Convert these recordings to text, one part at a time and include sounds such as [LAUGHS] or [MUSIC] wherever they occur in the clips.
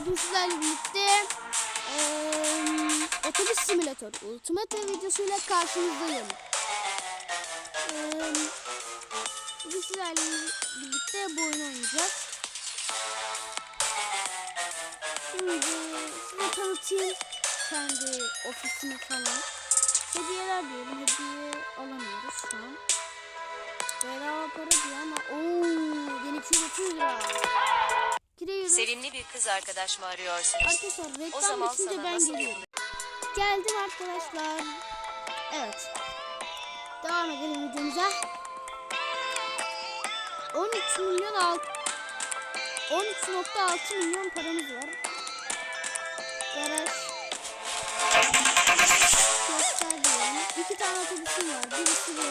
bugün sizlerle birlikte eee otobüs simülatör ultimate videosuyla karşınızdayım. Eee bugün sizlerle birlikte bu oyunu oynayacağız. Şimdi size tanıtayım kendi ofisimi falan. Hediyeler diyelim. Hediye alamıyoruz şu an. Bedava para diyor ama ooo 1230 lira. Sevimli bir kız arkadaş mı arıyorsunuz? Arkadaşlar O reklam zaman bitince ben geliyorum. Geldim arkadaşlar. Evet. Devam edelim videomuza. 13 milyon alt 13.6 milyon paramız var. Garaj. Göster diyelim. İki tane otobüsüm var. Birisi bu.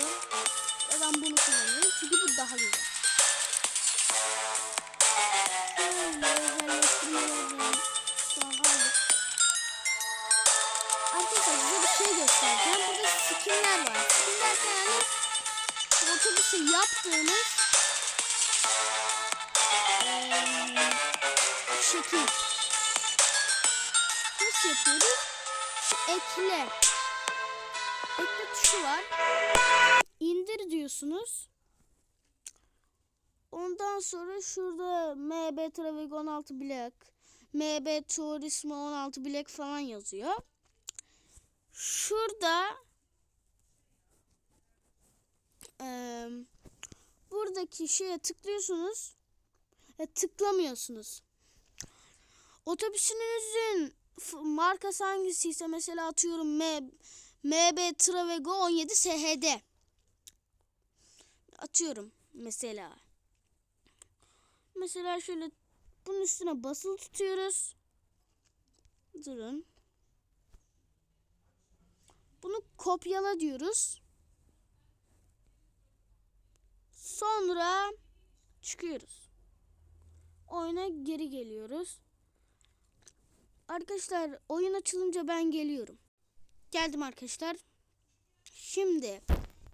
Ve ben bunu kullanıyorum. Çünkü bu daha güzel. Derken yani bu otobüsü yaptığımız eee, şekil. Nasıl yapıyoruz? Ekle. Ekle tuşu var. İndir diyorsunuz. Ondan sonra şurada MB Traffic 16 Black, MB Turismo 16 Black falan yazıyor. Şurada eee, buradaki şeye tıklıyorsunuz. ve tıklamıyorsunuz. Otobüsünüzün markası hangisiyse mesela atıyorum M, MB Travego 17 SHD. Atıyorum mesela. Mesela şöyle bunun üstüne basılı tutuyoruz. Durun. Bunu kopyala diyoruz. Sonra çıkıyoruz. Oyuna geri geliyoruz. Arkadaşlar oyun açılınca ben geliyorum. Geldim arkadaşlar. Şimdi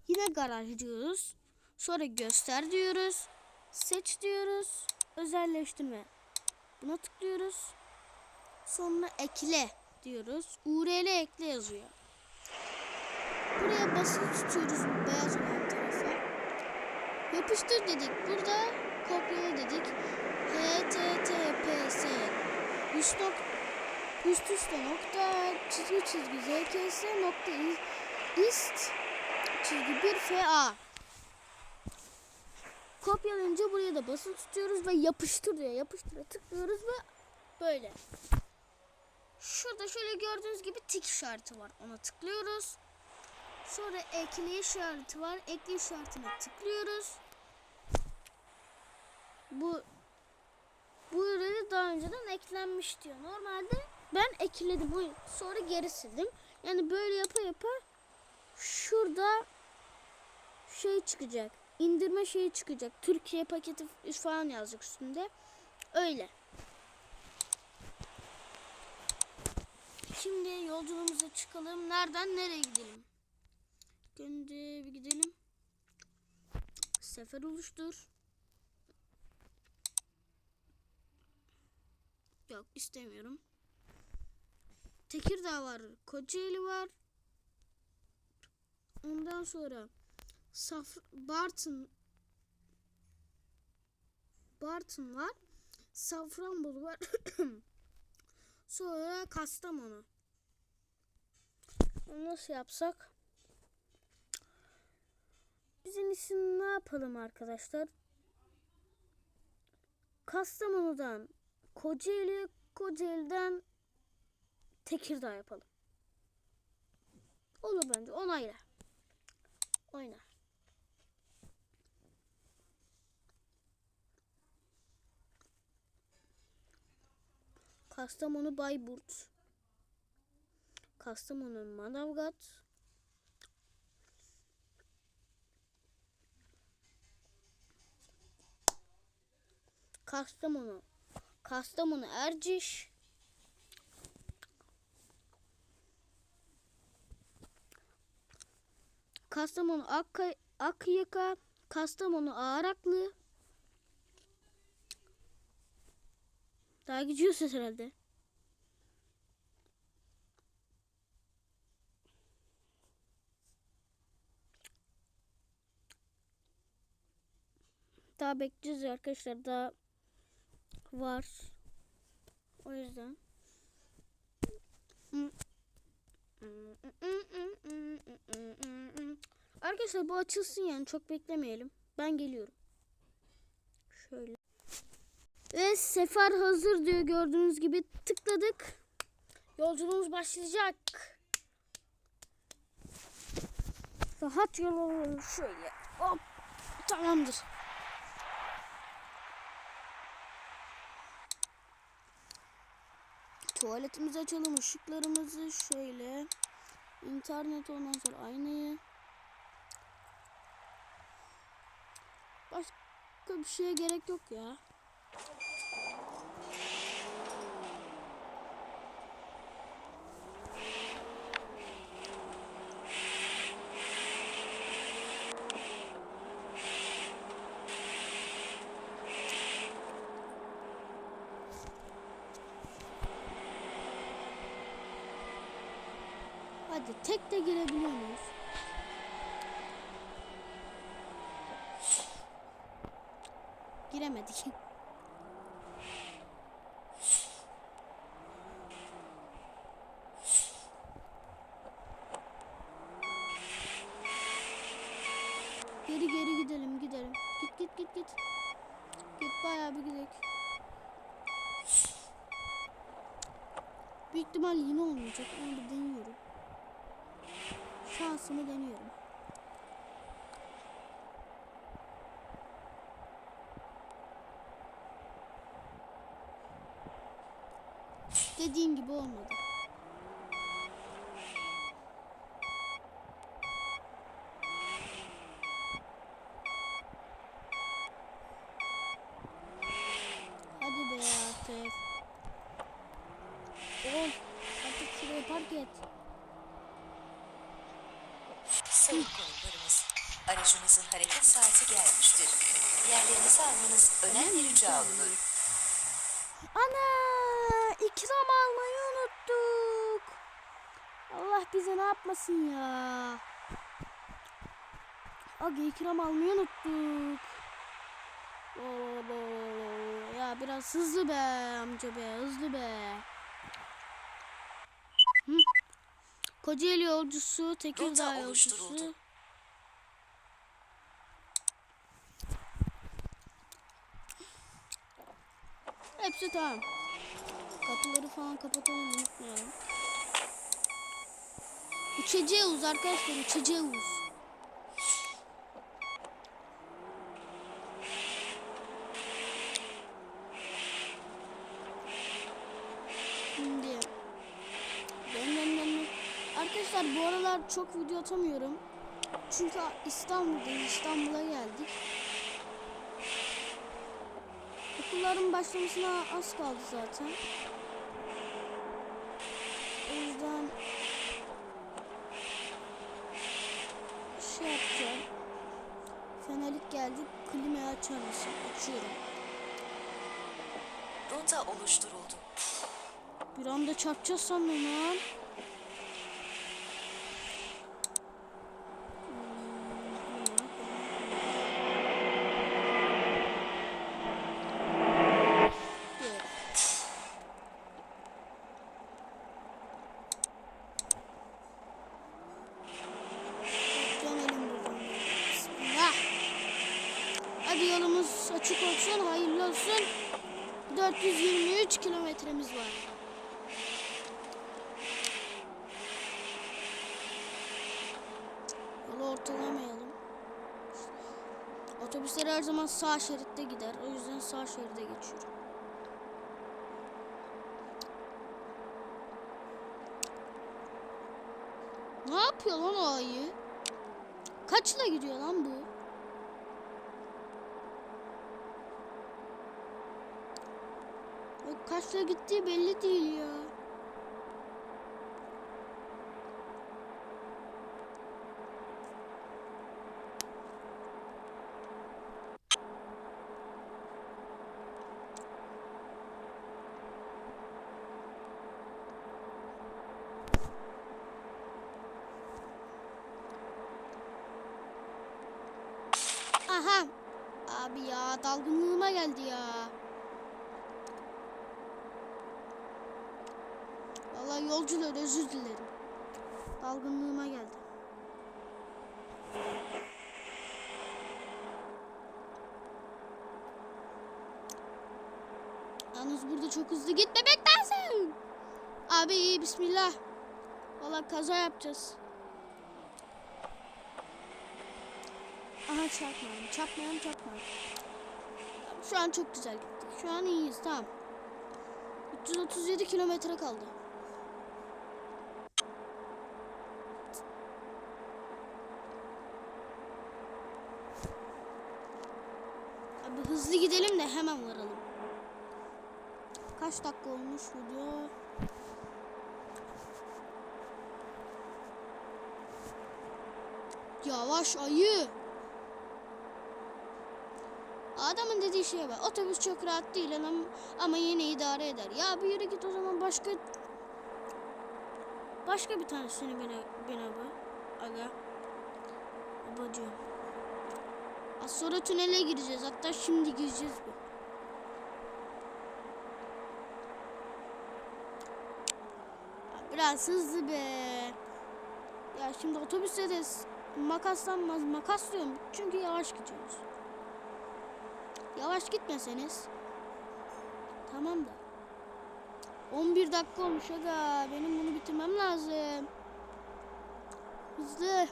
yine garaj diyoruz. Sonra göster diyoruz. Seç diyoruz. Özelleştirme. Buna tıklıyoruz. Sonra ekle diyoruz. URL ekle yazıyor. Buraya basılı tutuyoruz beyaz tarafa. Yapıştır dedik. Burada kopyala dedik. https üst, nok üst üste nokta çizgi çizgi zks nokta is- ist çizgi 1 fa kopyalayınca buraya da basılı tutuyoruz ve yapıştır diyor. Yapıştıra tıklıyoruz ve böyle. Şurada şöyle gördüğünüz gibi tik işareti var. Ona tıklıyoruz. Sonra ekle işareti var. Ekle işaretine tıklıyoruz. Bu bu ürünü daha önceden eklenmiş diyor. Normalde ben ekledim. o- Sonra geri sildim. Yani böyle yapa yapa şurada şey çıkacak. İndirme şeyi çıkacak. Türkiye paketi falan yazacak üstünde. Öyle. Şimdi yolculuğumuza çıkalım. Nereden nereye gidelim? Önce bir gidelim. Sefer oluştur. Yok istemiyorum. Tekirdağ var. Kocaeli var. Ondan sonra Saf Bartın Bartın var. Safranbolu var. [COUGHS] sonra Kastamonu. Onu Nasıl yapsak? Bizim için ne yapalım arkadaşlar? Kastamonu'dan Kocaeli, Kocaeli'den Tekirdağ yapalım. Olur bence. Onayla. Oyna. Kastamonu Bayburt. Kastamonu Manavgat. Kastamonu. Kastamonu Erciş. Kastamonu Akka, Akyaka. Kastamonu Ağraklı. Daha gidiyorsunuz herhalde. Daha bekleyeceğiz arkadaşlar. Daha var. O yüzden. Arkadaşlar bu açılsın yani çok beklemeyelim. Ben geliyorum. Şöyle. Ve sefer hazır diyor gördüğünüz gibi tıkladık. Yolculuğumuz başlayacak. Rahat yol alalım şöyle. Hop. Tamamdır. Tuvaletimizi açalım. ışıklarımızı şöyle. İnternet ondan sonra aynayı. Başka bir şeye gerek yok ya. Hadi tek de girebiliyor muyuz? Giremedik. Geri geri gidelim gidelim. Git git git git. Git bayağı bir gidelim. Büyük ihtimal yine olmayacak. Onu bir deniyorum. Şansımı deniyorum. Dediğim gibi olmadı. Saati gelmiştir. Yerlerinizi almanız önemli rica olunur. Ana! ikram almayı unuttuk. Allah bize ne yapmasın ya. Aga ikram almayı unuttuk. Oo, Ya biraz hızlı be amca be hızlı be. Hı. Kocaeli yolcusu, Tekirdağ yolcusu. Hepsi tamam. Kapıları falan kapatalım unutmayalım. Uçacağız arkadaşlar uçacağız. Arkadaşlar bu aralar çok video atamıyorum. Çünkü İstanbul'dayız. İstanbul'a geldik. Okulların başlamasına az kaldı zaten. O yüzden şey yapacağım. Fenerlik geldi. Klimayı açar mısın? Açıyorum. Rota oluşturuldu. Bir anda çarpacağız sandım lan. Yolu ortalamayalım. Otobüsler her zaman sağ şeritte gider. O yüzden sağ şeride geçiyorum. Ne yapıyor lan o ayı? Kaçla gidiyor lan bu? O kaçla gittiği belli değil ya. Aha. Abi ya dalgınlığıma geldi ya. Vallahi yolcular özür dilerim. Dalgınlığıma geldi. Yalnız burada çok hızlı gitmemek lazım. Abi iyi bismillah. Vallahi kaza yapacağız. Aha çarpmayalım, çarpmayalım. Tamam, Şu an çok güzel gittik. Şu an iyiyiz, tamam. 337 kilometre kaldı. Abi hızlı gidelim de hemen varalım. Kaç dakika olmuş video? Yavaş ayı. Adamın dediği şeye bak. Otobüs çok rahat değil ama, ama yine idare eder. Ya bir yere git o zaman başka başka bir tanesini bine, bine be. Aga. Babacığım. Az sonra tünele gireceğiz. Hatta şimdi gireceğiz bu. Biraz hızlı be. Ya şimdi otobüste de makaslanmaz. Makas diyorum. Çünkü yavaş gidiyoruz. Yavaş gitmeseniz. Tamam da. 11 dakika olmuş aga. Benim bunu bitirmem lazım. Hızlı.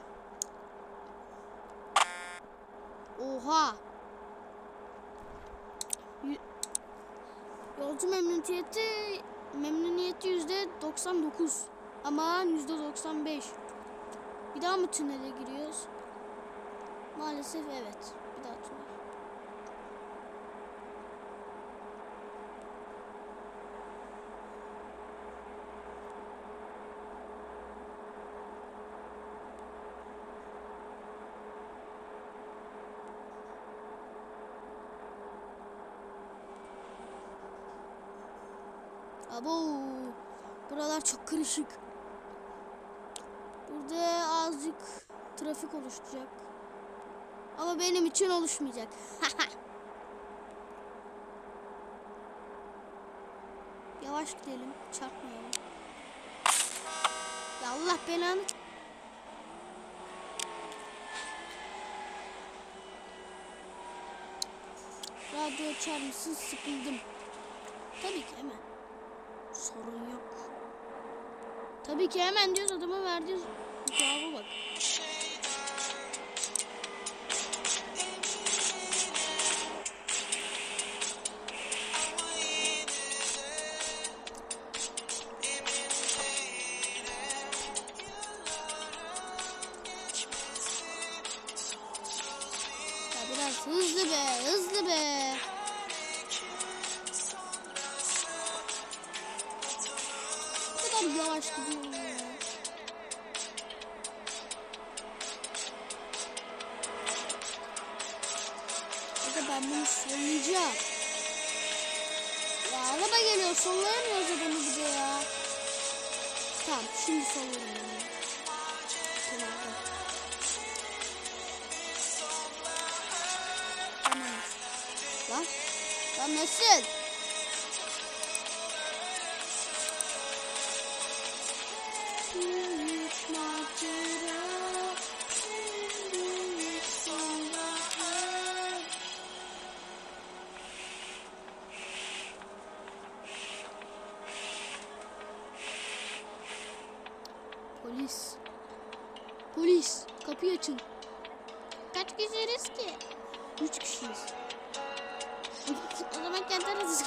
Oha. Y- Yolcu memnuniyeti memnuniyeti yüzde 99. Aman yüzde 95. Bir daha mı tünele giriyoruz? Maalesef evet. Bir daha tünel. Abo. Buralar çok karışık. Burada azıcık trafik oluşacak. Ama benim için oluşmayacak. [LAUGHS] Yavaş gidelim. Çarpmayalım. Ya Allah belanı. Radyo açar mısın? Sıkıldım. Tabii ki hemen. Sorun yok. Tabii ki hemen diyoruz adama verdiği cevaba bak. Bunu sollayacağım. Ya araba geliyor sollayamıyoruz adamı bir de ya. Tamam şimdi sollarım ben. Kenarda. Tamam. Lan. Lan nasıl? Kapıyı açın. Kaç kişiyiz ki? Üç kişiyiz. [LAUGHS] o zaman kendi aranızda.